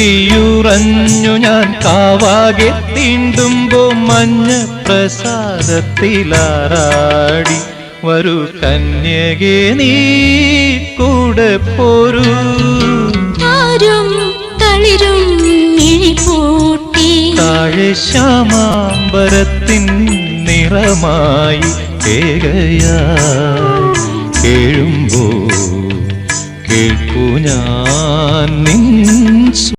തുള്ളിയുറഞ്ഞു ഞാൻ കാവാകെ തീണ്ടുമ്പോ മഞ്ഞ പ്രസാദത്തിലാറാടി. വരൂ കന്യകെ നീ കൂടെ പോരു. ആരും തളിരും മിഴിപൂട്ടി താഴെ ശ്യാമാമ്പരത്തിൻ നിറമായി കേകയാ കേഴുമ്പോ കേൾക്കൂ ഞാൻ നിൻ